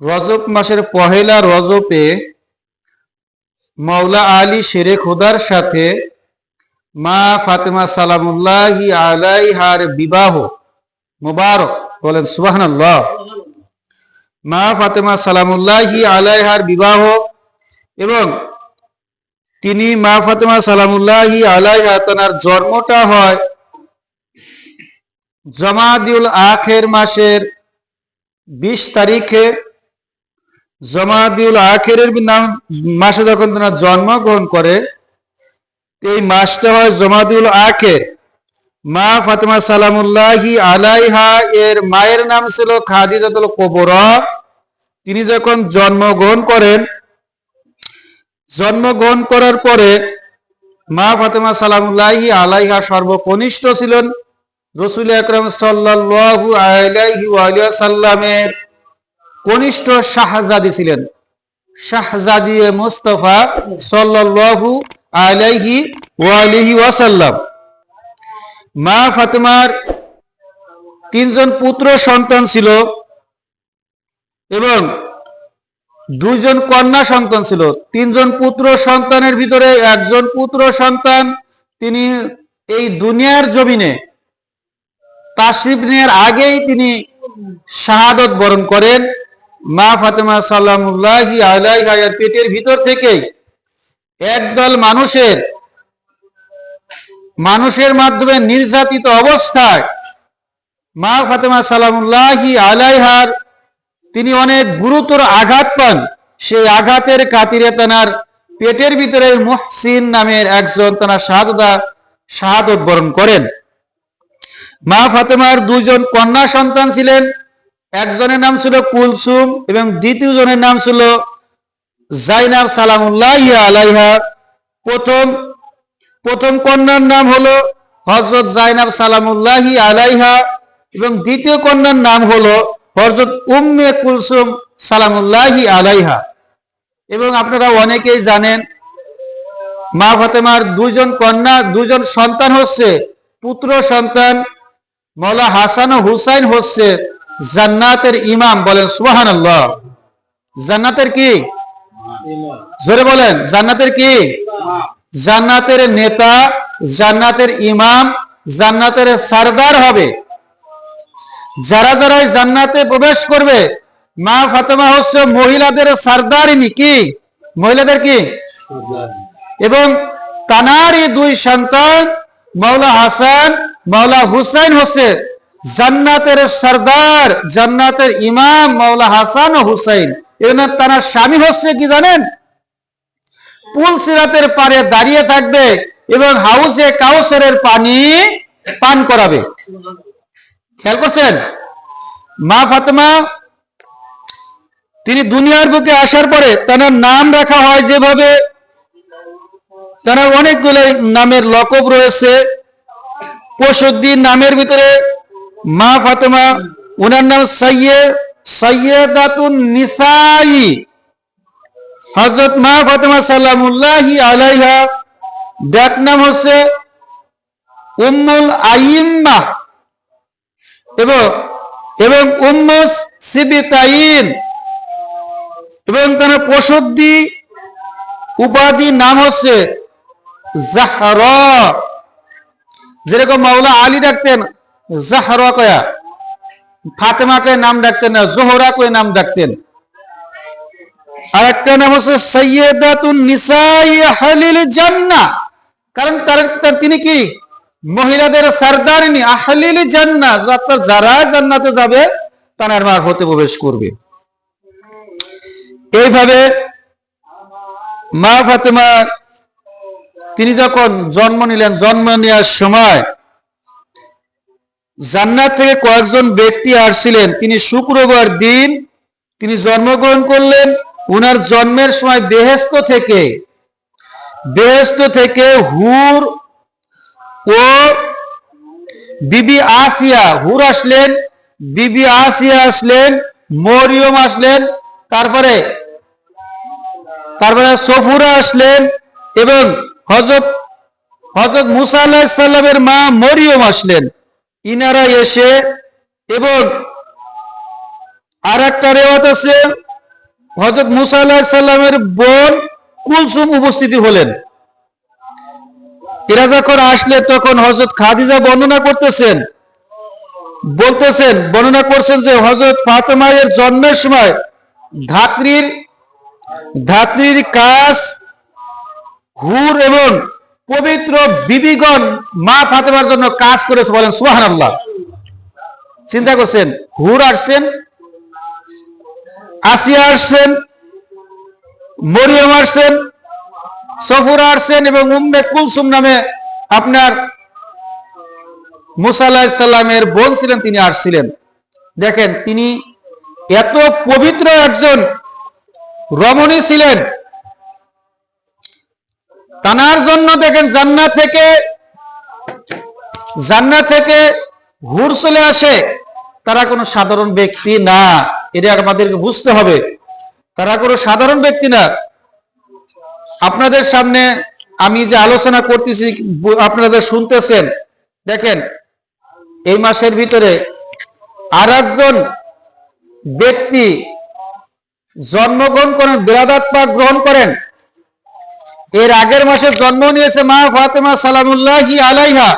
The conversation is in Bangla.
রজব মাসের পহেলা রজবে মৌলা আলী শেরে খোদার সাথে মা ফাতেমা সালামুল্লাহি আলাইহার বিবাহ মোবারক বলেন, সুবহানাল্লাহ। মা ফাতেমা সালামুল্লাহি আলাইহার বিবাহ এবং তিনি মা ফাতেমা সালামুল্লাহি আলাইহা তার জন্মটা হয় জমাদিউল আখের মাসের বিশ তারিখে জমাদিউল আখের নাম, মাসে যখন তারা জন্মগ্রহণ করে, এই মাসটা হয় জমাদিউল আখের। মা ফাতেমা সালামুল্লাহি আলাইহা, এর মায়ের নাম ছিল খাদিজাতুল কোবরা। তিনি যখন জন্মগ্রহণ করেন, জন্মগ্রহণ করার পরে মা ফাতেমা সালামুল্লাহি আলাইহা সর্বকনিষ্ঠ ছিলেন। রসুল আকরম সাল্লাল্লাহু আলাইহি সাল্লামের কনিষ্ঠ শাহজাদি ছিলেন। শাহজাদি মুস্তফা সাল্লাল্লাহু আলাইহি ওয়ালিহি ওয়াসাল্লাম। মা ফাতেমার তিনজন পুত্র সন্তান ছিল এবং দুইজন কন্যা সন্তান ছিল। তিনজন পুত্র সন্তানের ভিতরে একজন পুত্র সন্তান তিনি এই দুনিয়ার জমিনে তাশরিফ নেওয়ার আগেই তিনি শাহাদত বরণ করেন। মা ফাতেমা সাল্লামুল্লাহি আলাইহার পেটের ভিতর থেকে একদল মানুষের মানুষের মাধ্যমে নির্যাতিত অবস্থায় মা ফাতেমা সালামুল্লাহি আলাইহার তিনি অনেক গুরুতর আঘাত পান। সেই আঘাতের কাতিরে তানার পেটের ভিতরে মুহসিন নামের একজন তানার শাহাদা, শাহাদত বরণ করেন। মা ফাতেমার দুজন কন্যা সন্তান ছিলেন। একজনের নাম ছিল কুলসুম এবং দ্বিতীয় জনের নাম ছিল জাইনাব সালামুল্লাহ আলাইহা। প্রথম প্রথম কন্যার নাম হলো হজরত জাইনাব সালামুল্লাহি আলাইহা এবং দ্বিতীয় কন্যার নাম হলো হজরত উম্মে কুলসুম সালামুল্লাহি আলাইহা। এবং আপনারা অনেকেই জানেন, মা ফাতেমার দুজন কন্যা দুজন সন্তান হচ্ছে, পুত্র সন্তান মৌলা হাসান ও হুসাইন হচ্ছে। জান্নাতের ইমাম বলেন সুবাহান জান্নাতের কি? জোরে বলেন, জান্নাতের কি? জান্নাতের নেতা, জান্নাতের ইমাম, জান্নাতের সারদার হবে। যারা যারা জান্নাতে প্রবেশ করবে, মা ফাতেমা হচ্ছে মহিলাদের সারদারিনী, কি? মহিলাদের কি? এবং এই দুই সন্তান, মাওলা হাসান, মাওলা হুসাইন হচ্ছে জান্নাতের সর্দার, জান্নাতের ইমাম মাওলা হাসান হুসাইন। এখানে তার স্বামী হচ্ছে কি জানেন? পুল সিরাতের পারে দাঁড়িয়ে থাকবে এবং হাউসে কাউসারের পানি পান করাবে। খেয়াল করছেন? মা ফাতেমা, তিনি দুনিয়ার বুকে আসার পরে তার নাম রাখা হয় যেভাবে তার অনেকগুলো নামের লকব রয়েছে। পশুদ্দিন নামের ভিতরে মা ফাতেমা ওনার নাম সৈয়দ সৈয়দাতুন নিসাই। হজরত মা ফাতেমা সাল্লামুল্লাহি আলাইহা, ডাক নাম হচ্ছে উম্মুল আইম্মা। এবং এবং উম্মুস সিবিতাইন। এবং তার প্রসুদ্ধি উপাধি নাম হচ্ছে জাহরা। যেরকম মাওলা আলী ডাকতেন জাহরা কয়া? ফাতেমাকে নাম ডাকতেন না জোহরা কয়ে নাম ডাকতেন। আর একটা নাম হচ্ছে সৈয়দাতুন নিসাই আহলিল জান্নাহ। কারণ তার তিনি কি? মহিলাদের সরদারিনী, আহলিল জান্নাহ। যারা জান্নাতে যাবে, তার মার হতে প্রবেশ করবে। এইভাবে মা ফাতেমা, তিনি যখন জন্ম নিলেন, জন্ম নেওয়ার সময় জান্নাত থেকে কয়েকজন ব্যক্তি আসছিলেন। তিনি শুক্রবার দিন তিনি জন্মগ্রহণ করলেন। উনার জন্মের সময় বেহেস্ত থেকে বেহেস্ত থেকে হুর ও বিবি আসিয়া, হুর আসলেন, বিবি আসিয়া আসলেন, মরিয়ম আসলেন, তারপরে তারপরে সফুরা আসলেন এবং হজরত হজরত মুসা আল্লাহ সাল্লামের মা মরিয়ম আসলেন। ইনারা এসে এবং আর একটা রেওয়াত আছে হজরত মুসা আল্লাহ সাল্লামের বোন কুলসুম উপস্থিতি হলেন। এরা যখন আসলে তখন হজরত খাদিজা বর্ণনা করতেছেন, বলতেছেন, বর্ণনা করছেন যে হজরত ফাতেমায়ের জন্মের সময় ধাত্রীর ধাত্রীর কাজ, হুর এবং পবিত্র বিবিগণ মা ফাতেমার জন্য কাজ করেছে বলেন সুহান আল্লাহ চিন্তা করছেন, হুর আসছেন, আসিয়া আসছেন, মরিয়ম আসছেন, সফুরা আসছেন এবং উম্মে কুলসুম নামে আপনার মুসা আলাহিসাল্লামের বোন ছিলেন, তিনি আসছিলেন। দেখেন, তিনি এত পবিত্র একজন রমণী ছিলেন তানার জন্য দেখেন জান্নাত থেকে জান্নাত থেকে হুর চলে আসে। তারা কোনো সাধারণ ব্যক্তি না। এটা আমাদেরকে বুঝতে হবে। তারা কোনো সাধারণ ব্যক্তি না। আপনাদের সামনে আমি যে আলোচনা করতেছি আপনারা শুনতেছেন। দেখেন, এই মাসের ভিতরে আর একজন ব্যক্তি জন্মগ্রহণ করেন বিরাদাত পাক গ্রহণ করেন। এর আগের মাসে জন্ম নিয়েছে মা ফাতেমা সালামুল্লাহি আলাইহা।